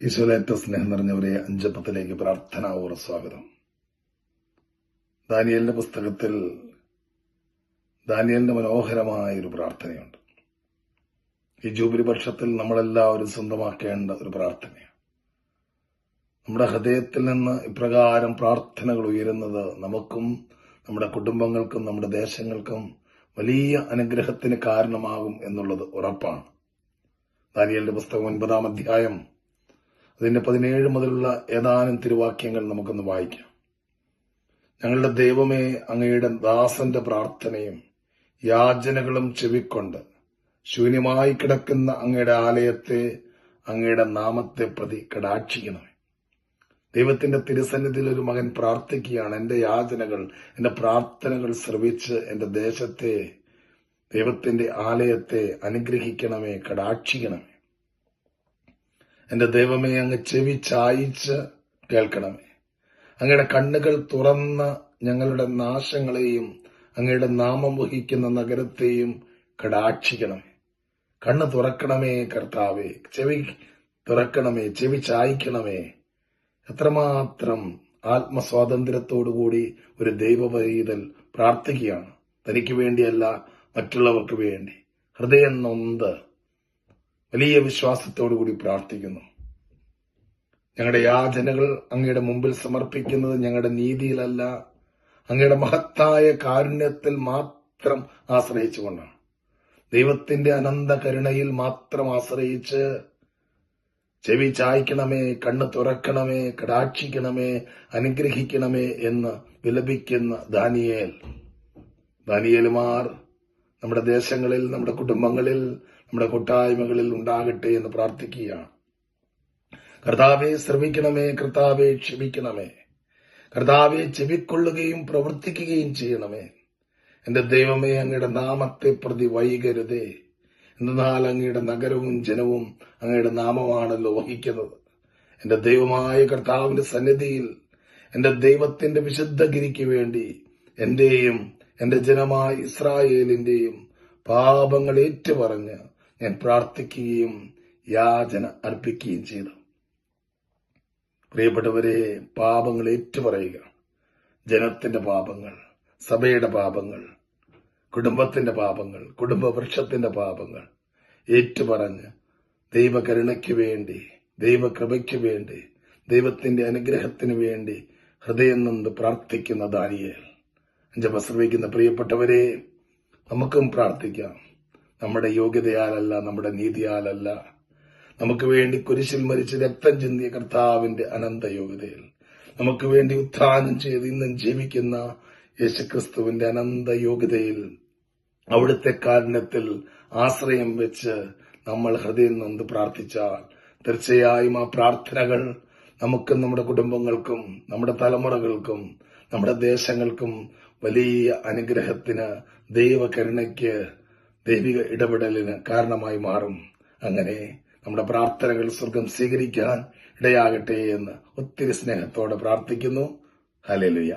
ഈശോലേറ്റ സ്നേഹം നിറഞ്ഞവരെ അഞ്ചപ്പത്തിലേക്ക് പ്രാർത്ഥനാപൂർവ സ്വാഗതം ദാനിയലിന്റെ പുസ്തകത്തിൽ ദാനിയലിന്റെ മനോഹരമായ ഒരു പ്രാർത്ഥനയുണ്ട്. ഈ ജൂബിലി പക്ഷത്തിൽ നമ്മളെല്ലാവരും സ്വന്തമാക്കേണ്ട ഒരു പ്രാർത്ഥനയാണ്. നമ്മുടെ ഹൃദയത്തിൽ നിന്ന് ഇപ്രകാരം പ്രാർത്ഥനകൾ ഉയരുന്നത് നമുക്കും നമ്മുടെ കുടുംബങ്ങൾക്കും നമ്മുടെ ദേശങ്ങൾക്കും വലിയ അനുഗ്രഹത്തിന് കാരണമാകും എന്നുള്ളത് ഉറപ്പാണ്. ദാനിയലിന്റെ പുസ്തകം ഒൻപതാം അധ്യായം അതിന്റെ പതിനേഴ് മുതലുള്ള ഏതാനും തിരുവാക്യങ്ങൾ നമുക്കൊന്ന് വായിക്കാം. ഞങ്ങളുടെ ദൈവമേ അങ്ങയുടെ ദാസന്റെ പ്രാർത്ഥനയും യാചനകളും ചെവിക്കൊണ്ട് ശൂന്യമായി കിടക്കുന്ന അങ്ങയുടെ ആലയത്തെ അങ്ങയുടെ നാമത്തെ പ്രതി കടാക്ഷിക്കണമേ. ദൈവത്തിന്റെ തിരുസന്നിധിയിൽ ഒരു മകൻ പ്രാർത്ഥിക്കുകയാണ് എന്റെ യാചനകൾ എന്റെ പ്രാർത്ഥനകൾ ശ്രവിച്ച് എന്റെ ദേശത്തെ ദൈവത്തിന്റെ ആലയത്തെ അനുഗ്രഹിക്കണമേ കടാക്ഷിക്കണമേ. എന്റെ ദൈവമേ അങ്ങ് ചെവി ചായിച്ച് കേൾക്കണമേ. അങ്ങയുടെ കണ്ണുകൾ തുറന്ന് ഞങ്ങളുടെ നാശങ്ങളെയും അങ്ങയുടെ നാമം വഹിക്കുന്ന നഗരത്തെയും കടാക്ഷിക്കണമേ. കണ്ണ് തുറക്കണമേ കർത്താവേ. ചെവി തുറക്കണമേ ചെവി ചായ്ക്കണമേ. എത്രമാത്രം ആത്മസ്വാതന്ത്ര്യത്തോടുകൂടി ഒരു ദൈവപൈതൽ പ്രാർത്ഥിക്കുകയാണ്. തനിക്ക് വേണ്ടിയല്ല മറ്റുള്ളവർക്ക് വേണ്ടി. ഹൃദയം നൊന്ത് വലിയ വിശ്വാസത്തോടുകൂടി പ്രാർത്ഥിക്കുന്നു. ഞങ്ങളുടെ യാചനകൾ അങ്ങയുടെ മുമ്പിൽ സമർപ്പിക്കുന്നത് ഞങ്ങളുടെ നീതിയിലല്ല. അങ്ങയുടെ മഹത്തായ കാരുണ്യത്തിൽ മാത്രം ആശ്രയിച്ചുകൊണ്ടാണ്. ദൈവത്തിന്റെ അനന്ത കരുണയിൽ മാത്രം ആശ്രയിച്ച് ചെവി ചായ്ക്കണമേ കണ്ണ് തുറക്കണമേ കടാക്ഷിക്കണമേ അനുഗ്രഹിക്കണമേ എന്ന് വിലപിക്കുന്ന ദാനിയേൽ. ദാനിയേലുമാർ നമ്മുടെ ദേശങ്ങളിൽ നമ്മുടെ കുടുംബങ്ങളിൽ നമ്മുടെ കൂട്ടായ്മകളിൽ ഉണ്ടാകട്ടെ എന്ന് പ്രാർത്ഥിക്കുകയാണ്. കർത്താവെ ശ്രമിക്കണമേ കർത്താവെ ക്ഷമിക്കണമേ. കർത്താവെ ചെവിക്കൊള്ളുകയും പ്രവർത്തിക്കുകയും ചെയ്യണമേ. എന്റെ ദൈവമേ അങ്ങയുടെ നാമത്തെ പ്രതി വൈകരുതേ. എന്നാൽ അങ്ങയുടെ നഗരവും ജനവും അങ്ങയുടെ നാമമാണല്ലോ വഹിക്കുന്നത്. എന്റെ ദൈവമായ കർത്താവിന്റെ സന്നിധിയിൽ എന്റെ ദൈവത്തിന്റെ വിശുദ്ധഗിരിക്ക് വേണ്ടി എന്റെയും എന്റെ ജനമായ ഇസ്രായേലിന്റെയും പാപങ്ങൾ ഏറ്റുപറഞ്ഞ് ഞാൻ പ്രാർത്ഥിക്കുകയും യാചന അർപ്പിക്കുകയും ചെയ്തു. പ്രിയപ്പെട്ടവരെ പാപങ്ങൾ ഏറ്റുപറയുക. ജനത്തിന്റെ പാപങ്ങൾ സഭയുടെ പാപങ്ങൾ കുടുംബത്തിന്റെ പാപങ്ങൾ കുടുംബവൃക്ഷത്തിന്റെ പാപങ്ങൾ ഏറ്റുപറഞ്ഞ് ദൈവകരുണയ്ക്ക് വേണ്ടി ദൈവകൃപയ്ക്ക് വേണ്ടി ദൈവത്തിന്റെ അനുഗ്രഹത്തിന് വേണ്ടി ഹൃദയം നിന്ന് പ്രാർത്ഥിക്കുന്ന ദാനിയേൽ. ശ്രമിക്കുന്ന പ്രിയപ്പെട്ടവരെ നമുക്കും പ്രാർത്ഥിക്കാം. നമ്മുടെ യോഗ്യതയാലല്ല നമ്മുടെ നീതിയാലല്ല. നമുക്ക് വേണ്ടി കുരിശിൽ മരിച്ച് രക്തം ചിന്തിയ കർത്താവിന്റെ അനന്ത യോഗ്യതയിൽ. നമുക്ക് വേണ്ടി ഉത്ഥാനം ചെയ്ത് ഇന്നും ജീവിക്കുന്ന യേശുക്രിസ്തുവിന്റെ അനന്ത യോഗ്യതയിൽ. അവിടുത്തെ കാരുണ്യത്തിൽ ആശ്രയം വെച്ച് നമ്മൾ ഹൃദയം നൊന്ന് പ്രാർത്ഥിച്ചാൽ തീർച്ചയായും ആ പ്രാർത്ഥനകൾ നമുക്കും നമ്മുടെ കുടുംബങ്ങൾക്കും നമ്മുടെ തലമുറകൾക്കും നമ്മുടെ ദേശങ്ങൾക്കും വലിയ അനുഗ്രഹത്തിന് ദൈവകരുണയ്ക്ക് ദൈവിക ഇടപെടലിന് കാരണമായി മാറും. അങ്ങനെ നമ്മുടെ പ്രാർത്ഥനകൾ സ്വർഗം സ്വീകരിക്കാൻ ഇടയാകട്ടെ എന്ന് ഒത്തിരി സ്നേഹത്തോടെ പ്രാർത്ഥിക്കുന്നു. ഹലലുയ